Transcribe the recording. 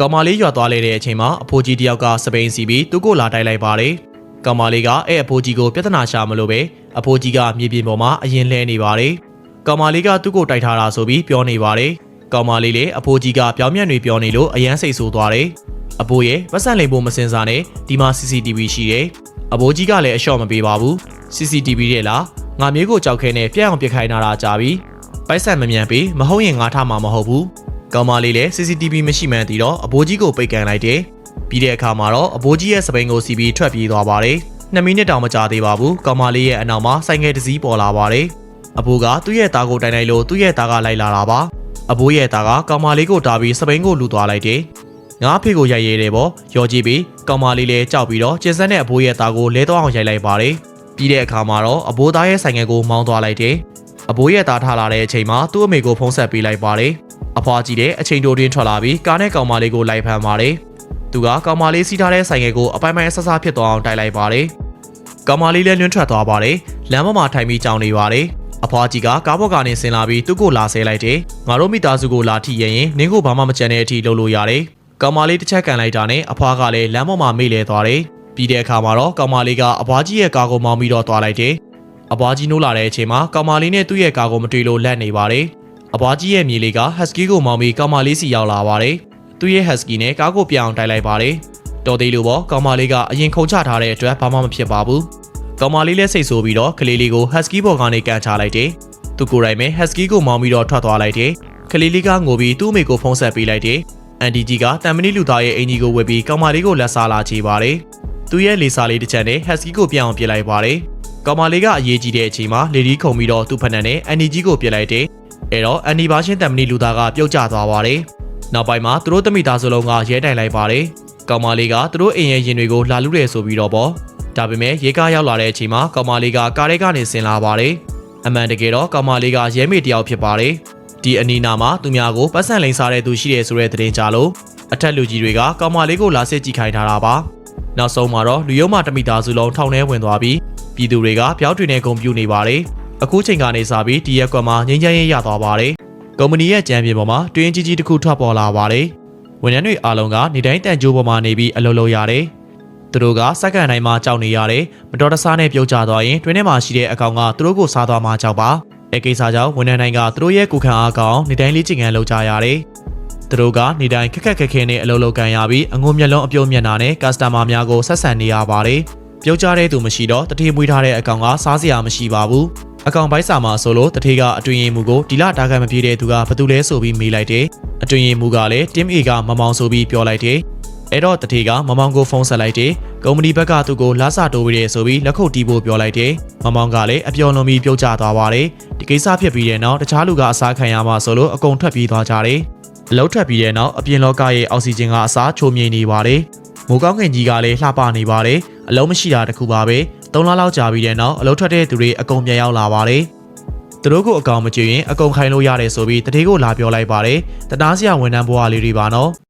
ကောင်မလေးရွာသွားလေတဲ့အချိန်မှာအဖိုးကြီးတယောက်ကစပိန်စီပြီးသူ့ကိုလာတိုက်လိုက်ပါတယ်။ကောင်မလေးကအဲ့အဖိုးကြီးကိုပြဿနာရှာမလို့ပဲအဖိုးကြီးကမြေပြင်ပေါ်မှာအရင်လဲနေပါတယ်။ကောင်မလေးကသူ့ကိုတိုက်ထားတာဆိုပြီးပြောနေပါတယ်။ကောင်မလေးလည်းအဖိုးကြီးကပြောင်းမြတ်တွေပြောနေလို့အယမ်းစိတ်ဆိုးသွားတယ်။အဖိုးရဲ့ပတ်စံလိမ်ဖို့မစင်စားနဲ့ဒီမှာ CCTV ရှိတယ်။အဖိုးကြီးကလည်းအလျှော့မပေးပါဘူး။ CCTV ရဲ့လားငါမျိုးကိုကြောက်ခဲနဲ့ပြက်အောင်ပြစ်ခိုင်းတာတာကြာပြီ။ပိုက်ဆံမမြန်ပေးမဟုတ်ရင်ငါထားမှာမဟုတ်ဘူး။ ကောင်မလေးလည်း CCTV မရှိမှန်းသိတော့အဘိုးကြီးကိုပိတ်ကန်လိုက်တယ်။ပြီးတဲ့အခါမှာတော့အဘိုးကြီးရဲ့စပိန်ကိုစီပြီးထွက်ပြေးသွားပါတယ်။2မိနစ်တောင်မကြာသေးပါဘူး။ကောင်မလေးရဲ့အနောက်မှာဆိုင်ငယ်တစ်စီးပေါ်လာပါတယ်။အဘိုးကသူ့ရဲ့သားကိုတိုင်လိုက်လို့သူ့ရဲ့သားကလိုက်လာတာပါ။အဘိုးရဲ့သားကကောင်မလေးကိုတားပြီးစပိန်ကိုလူသွားလိုက်တယ်။ငါအဖေကိုရိုက်ရဲတယ်ပေါ့။ရော်ကြည့်ပြီးကောင်မလေးလည်းကြောက်ပြီးတော့ကျင်စက်နဲ့အဘိုးရဲ့သားကိုလဲတော့အောင်ရိုက်လိုက်ပါတယ်။ပြီးတဲ့အခါမှာတော့အဘိုးသားရဲ့ဆိုင်ငယ်ကိုမောင်းသွားလိုက်တယ်။အဘိုးရဲ့သားထားလာတဲ့အချိန်မှာသူ့အမေကိုဖုံးဆက်ပေးလိုက်ပါတယ်။ အဖွားကြီးတဲ့အချိန်တိုတွင်းထွက်လာပြီးကားနဲ့ကောင်မလေးကိုလိုက်ဖမ်းပါတယ်။သူကကောင်မလေးစီးထားတဲ့ဆိုင်ငယ်ကိုအပိုင်ပိုင်ဆဆဖြစ်သွားအောင်တိုက်လိုက်ပါတယ်။ကောင်မလေးလည်းလွန်းထွက်သွားပါတယ်။လမ်းပေါ်မှာထိုင်ပြီးကြောင်နေပါတယ်။အဖွားကြီးကကားပေါ်ကနေဆင်းလာပြီးသူ့ကိုလာဆဲလိုက်တယ်။ငါတို့မိသားစုကိုလာထိရင်ရင်နင်းကိုဘာမှမကြံတဲ့အထိလုပ်လို့ရတယ်။ကောင်မလေးတစ်ချက်ကန်လိုက်တာနဲ့အဖွားကလည်းလမ်းပေါ်မှာမေ့လဲသွားတယ်။ပြီးတဲ့အခါမှာတော့ကောင်မလေးကအဖွားကြီးရဲ့ကားကိုမောင်းပြီးတော့သွားလိုက်တယ်။အဖွားကြီးနိုးလာတဲ့အချိန်မှာကောင်မလေးနဲ့သူ့ရဲ့ကားကိုမတွေ့လို့လက်နေပါတယ်။ အဖွားကြီးရဲ့မြေလေးကဟက်စကီကိုမောင်းပြီးကောင်မလေးစီရောက်လာပါတယ်။သူ့ရဲ့ဟက်စကီနဲ့ကားကိုပြောင်းတိုက်လိုက်ပါတယ်။တော်သေးလို့ပေါ့ကောင်မလေးကအရင်ခုန်ချထားတဲ့အတွက်ဘာမှမဖြစ်ပါဘူး။ကောင်မလေးလည်းစိတ်ဆိုးပြီးတော့ကလေးလေးကိုဟက်စကီပေါ်ကနေကန်ချလိုက်တယ်။သူကိုယ်တိုင်ပဲဟက်စကီကိုမောင်းပြီးတော့ထွက်သွားလိုက်တယ်။ကလေးလေးကငိုပြီးသူ့အမေကိုဖုန်းဆက်ပေးလိုက်တယ်။အန်တီကြီးကတမ်မနီလူသားရဲ့အင်ကြီးကိုဝယ်ပြီးကောင်မလေးကိုလက်စားလာချေပါတယ်။သူ့ရဲ့လေစာလေးတစ်ချက်နဲ့ဟက်စကီကိုပြန်အောင်ပြစ်လိုက်ပါတယ်။ကောင်မလေးကအရေးကြီးတဲ့အချိန်မှာလေဒီခုံပြီးတော့သူ့ဖက်နှက်နဲ့အန်တီကြီးကိုပြစ်လိုက်တယ်။ အဲတော့အန်ဒီဘာရှင်းတမ်မနီလူသားကပြုတ်ကျသွားပါတယ်။နောက်ပိုင်းမှာသူတို့တမိသားစုလုံးကရဲတိုင်လိုက်ပါတယ်။ကောင်မလေးကသူတို့အိမ်ရဲ့ရင်တွေကိုလာလူတယ်ဆိုပြီးတော့ပေါ့။ဒါပေမဲ့ရေကားရောက်လာတဲ့အချိန်မှာကောင်မလေးကကားထဲကနေဆင်းလာပါတယ်။အမှန်တကယ်တော့ကောင်မလေးကရဲမေတယောက်ဖြစ်ပါတယ်။ဒီအနီးနာမှာသူများကိုပတ်စံလိန်စားတဲ့သူရှိတယ်ဆိုတဲ့သတင်းကြားလို့အထက်လူကြီးတွေကကောင်မလေးကိုလာစစ်ကြည့်ခိုင်းထားတာပါ။နောက်ဆုံးမှာတော့လူရုံးမတမိသားစုလုံးထောင်ထဲဝင်သွားပြီးပြည်သူတွေကပြောင်းတွင်နေကုန်ပြူနေပါတယ်။ အခုချိန်ကနေစပြီးဒီရက်ကွက်မှာငြိမ်းချမ်းရေးရသွားပါတယ်။ကုမ္ပဏီရဲ့ကြံပြင်းပေါ်မှာတွင်းကြီးကြီးတစ်ခုထွက်ပေါ်လာပါတယ်။ဝန်ထမ်းတွေအားလုံးကနေတိုင်းတန်ကြိုးပေါ်မှာနေပြီးအလုပ်လုပ်ရတယ်။သူတို့ကစက္ကန့်တိုင်းမှာကြောက်နေရတယ်။မတော်တဆနဲ့ပြုတ်ကျသွားရင်တွင်းထဲမှာရှိတဲ့အကောင်ကသူတို့ကိုစားသွားမှကြောက်ပါ။အဲကိစ္စကြောင့်ဝန်ထမ်းတိုင်းကသူတို့ရဲ့ကိုခံအားကောင်းနေတိုင်းလေးချင်ငန်းလုပ်ကြရတယ်။သူတို့ကနေတိုင်းခက်ခက်ခက်ခဲနဲ့အလုပ်လုပ်ကန်ရပြီးအငုံမျက်လုံးအပြုံးမျက်နှာနဲ့ကစတမာများကိုဆက်ဆံနေရပါတယ်။ပြုတ်ကျတဲ့သူမရှိတော့တတိမွေးထားတဲ့အကောင်ကစားစရာမရှိပါဘူး။ အကောင်ပိုက်စာမှာဆိုလို့တထေကအတွင်ရင်မူကိုဒီလတားခံမပြေတဲ့သူကဘာတူလဲဆိုပြီးမေးလိုက်တယ်။အတွင်ရင်မူကလည်း Team A ကမမောင်ဆိုပြီးပြောလိုက်တယ်။အဲ့တော့တထေကမမောင်ကိုဖုန်းဆက်လိုက်တယ်။ကုမ္ပဏီဘက်ကသူ့ကိုလာစာတိုးပြီးတယ်ဆိုပြီးလက်ခုပ်တီးဖို့ပြောလိုက်တယ်။မမောင်ကလည်းအပျော်လွန်ပြီးပြုတ်ကျသွားပါတယ်။ဒီကိစ္စဖြစ်ပြီးတဲ့နောက်တခြားလူကအစားခံရမှာဆိုလို့အကုန်ထွက်ပြေးသွားကြတယ်။အလုံးထွက်ပြီးတဲ့နောက်အပြင်လောကရဲ့အောက်ဆီဂျင်ကအစားချိုးမြိန်နေပါတယ်။မိုးကောင်းကင်ကြီးကလည်းလှပနေပါတယ်။အလုံးမရှိတာတခုပါပဲ။ ၃လလောက်ကြာပြီးတဲ့နောက်အလုံးထွက်တဲ့သူတွေအကုန်ပြန်ရောက်လာပါတယ်။သူတို့ကိုအကောင်မကြည့်ရင်အကုန်ခိုင်းလို့ရတယ်ဆိုပြီးတတိကိုလာပြောလိုက်ပါတယ်။တတားစရာဝန်ထမ်းဘဝလေးတွေပါနော်။